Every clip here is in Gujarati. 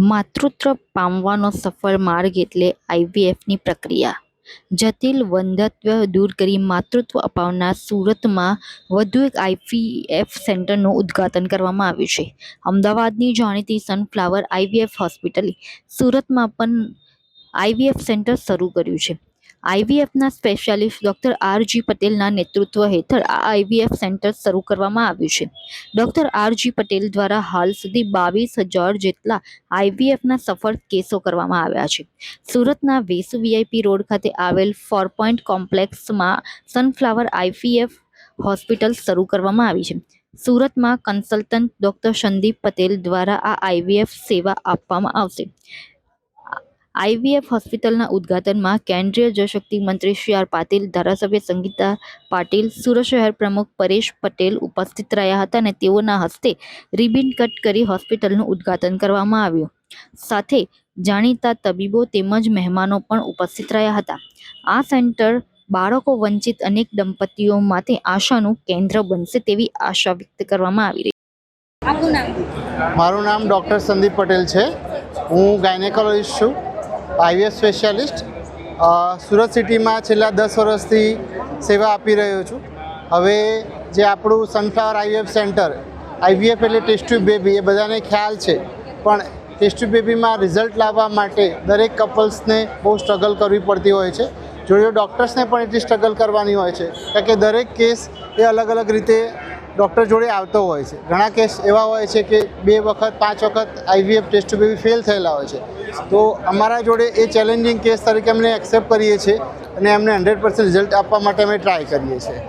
માતૃત્વ પામવાનો સફળ માર્ગ એટલે આઈવીએફની પ્રક્રિયા. જટિલ વંધત્વ દૂર કરી માતૃત્વ અપાવનાર સુરતમાં વધુ એક આઈવીએફ સેન્ટરનું ઉદ્ઘાટન કરવામાં આવ્યું છે. અમદાવાદની જાણીતી સનફ્લાવર આઈવીએફ હોસ્પિટલે સુરતમાં પણ આઈવીએફ સેન્ટર શરૂ કર્યું છે. આઈવીએફના સ્પેશિયાલિસ્ટ ડોક્ટર આરજી પટેલના નેતૃત્વ હેઠળ આ આઈવીએફ સેન્ટર શરૂ કરવામાં આવ્યું છે. ડોક્ટર આરજી પટેલ દ્વારા હાલ સુધી બાવીસ હજાર જેટલા આઈવીએફના સફળ કેસો કરવામાં આવ્યા છે. સુરતના વેસુ વીઆઈપી રોડ ખાતે આવેલ ફોર પોઈન્ટ કોમ્પ્લેક્સમાં સનફ્લાવર આઈવીએફ હોસ્પિટલ શરૂ કરવામાં આવી છે. સુરતમાં કન્સલ્ટન્ટ ડોક્ટર સંદીપ પટેલ દ્વારા આ આઈવીએફ સેવા આપવામાં આવશે. આઈવીએફ હોસ્પિટલના ઉદ્ઘાટનમાં કેન્દ્રીય જળશક્તિ મંત્રી શ્રી આર પાટીલ ધારાસભ્ય સંગીતા પાટીલ સુરત શહેર પ્રમુખ પરેશ પટેલ ઉપસ્થિત રહ્યા હતા અને તેઓના હસ્તે રિબિન કટ કરી હોસ્પિટલનું ઉદ્ઘાટન કરવામાં આવ્યું. સાથે જાણીતા તબીબો તેમજ મહેમાનો પણ ઉપસ્થિત રહ્યા હતા. આ સેન્ટર બાળકો વંચિત અનેક દંપતીઓ માટે આશાનું કેન્દ્ર બનશે તેવી આશા વ્યક્ત કરવામાં આવી રહી મારું નામ ડૉક્ટર સંદીપ પટેલ છે. હું ગાયનેકોલોજીસ્ટ છું. આઈવીએફ સ્પેશિયાલિસ્ટ સુરત સિટીમાં છેલ્લા દસ વર્ષથી સેવા આપી રહ્યો છું. હવે જે આપણું સનફ્લાવર આઈવીએફ સેન્ટર, આઈવીએફ એટલે ટેસ્ટ બેબી, એ બધાને ખ્યાલ છે. પણ ટેસ્ટ બેબીમાં રિઝલ્ટ લાવવા માટે દરેક કપલ્સને બહુ સ્ટ્રગલ કરવી પડતી હોય છે. જોડે ડૉક્ટર્સને પણ એટલી સ્ટ્રગલ કરવાની હોય છે. કારણ કે દરેક કેસ એ અલગ અલગ રીતે ડૉક્ટર જોડે આવતો હોય છે. ઘણા કેસ એવા હોય છે કે બે વખત પાંચ વખત IVF test tube baby fail થયેલા હોય છે. તો અમારા જોડે એ ચેલેન્જિંગ કેસ તરીકે અમને એક્સેપ્ટ કરીએ છીએ અને એમને હંડ્રેડ પર્સન્ટ રિઝલ્ટ આપવા માટે અમે ટ્રાય કરીએ છીએ.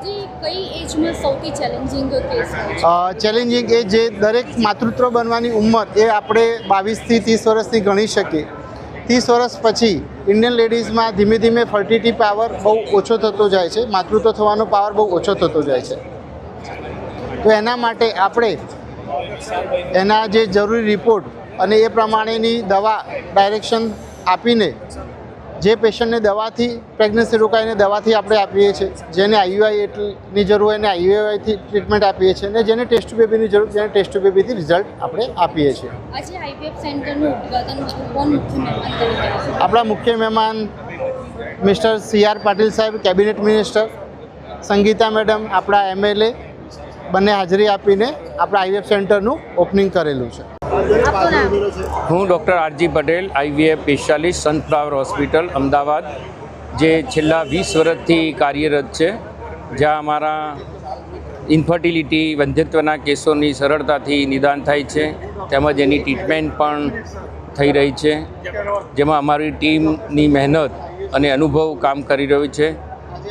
ચેલેન્જિંગ એ જે દરેક માતૃત્વ બનવાની ઉંમર એ આપણે બાવીસથી ત્રીસ વર્ષની ગણી શકીએ. ત્રીસ વર્ષ પછી ઇન્ડિયન લેડીઝમાં ધીમે ધીમે ફર્ટિલિટી પાવર બહુ ઓછો થતો જાય છે. માતૃત્વ થવાનો પાવર બહુ ઓછો થતો જાય છે. તો એના માટે આપણે એના જે જરૂરી રિપોર્ટ અને એ પ્રમાણેની દવા ડાયરેક્શન આપીને જે પેશન્ટને દવાથી પ્રેગ્નન્સી રોકાઈને દવાથી આપણે આપીએ છીએ જેને આઈયુઆઈ એટલી જરૂર હોય એને આઈયુઆઈથી ટ્રીટમેન્ટ આપીએ છીએ અને જેને ટેસ્ટ બેબીની જરૂર જેને ટેસ્ટ બેબીથી રિઝલ્ટ આપણે આપીએ છીએ. આપણા મુખ્ય મહેમાન મિસ્ટર સી આર પાટીલ સાહેબ કેબિનેટ મિનિસ્ટર સંગીતા મેડમ આપણા એમએલએ બંને હાજરી આપીને આપણા આઈવીએફ સેન્ટરનું ઓપનિંગ કરેલું છે. હું doctor RG Patel IVF specialist sunflower hospital Ahmedabad જે છેલ્લા વીસ વર્ષથી કાર્યરત છે જ્યાં અમારા ઇન્ફર્ટિલિટી વંધ્યત્વના કેસોની સરળતાથી નિદાન થાય છે તેમજ એની ટ્રીટમેન્ટ પણ થઈ રહી છે જેમાં અમારી ટીમની મહેનત અને અનુભવ કામ કરી રહ્યું છે.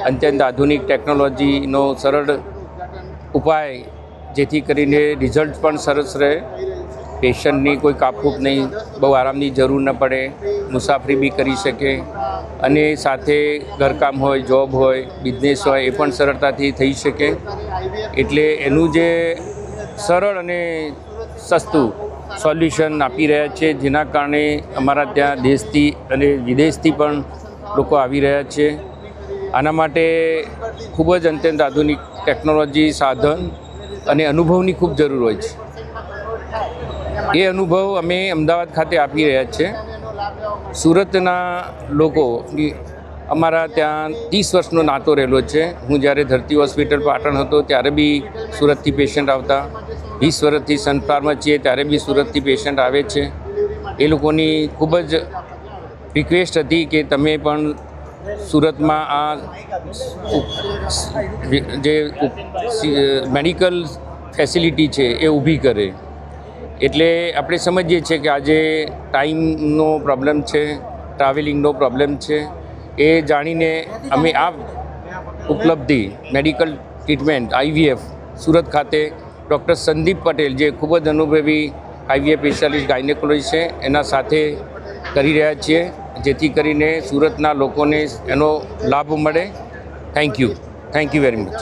અત્યંત આધુનિક ટેકનોલોજીનો સરળ ઉપાય જેથી કરીને રિઝલ્ટ પણ સરસ રહે. પેશન્ટની કોઈ કાપકૂપ નહીં, બહુ આરામની જરૂર ન પડે, મુસાફરી બી કરી શકે. અને સાથે ઘરકામ હોય, જોબ હોય, બિઝનેસ હોય, એ પણ સરળતાથી થઈ શકે. એટલે એનું જે સરળ અને સસ્તું સોલ્યુશન આપી રહ્યા છે, જેના કારણે અમારા ત્યાં દેશથી અને વિદેશથી પણ લોકો આવી રહ્યા છે. આના માટે ખૂબ જ અત્યંત આધુનિક ટેકનોલોજી, સાધન અને અનુભવની ખૂબ જરૂર હોય છે. એ અનુભવ અમે અમદાવાદ ખાતે આપી રહ્યા છીએ સુરતના લોકો અમારા ત્યાં ત્રીસ વર્ષનો નાતો રહેલો છે. હું જ્યારે ધરતી હોસ્પિટલ પાટણ હતો, ત્યારે બી સુરતથી પેશન્ટ આવતા. વીસ વર્ષથી સનફ્લાવરમાં છીએ ત્યારે બી સુરતથી પેશન્ટ આવે છે. એ લોકોની ખૂબ જ રિક્વેસ્ટ હતી કે તમે પણ સુરતમાં આ જે મેડિકલ ફેસિલિટી છે એ ઊભી કરે. એટલે આપણે સમજીએ છીએ કે આજે ટાઈમનો પ્રોબ્લેમ છે, ટ્રાવેલિંગનો પ્રોબ્લેમ છે. એ જાણીને અમે આ ઉપલબ્ધિ મેડિકલ ટ્રીટમેન્ટ, આઈવીએફ, સુરત ખાતે ડૉક્ટર સંદીપ પટેલ, જે ખૂબ જ અનુભવી આઈવીએફ સ્પેશિયાલિસ્ટ ગાયનેકોલોજી છે, એના સાથે કરી રહ્યા છીએ, જેથી કરીને સુરતના લોકોને એનો લાભ મળે. Thank you thank you very much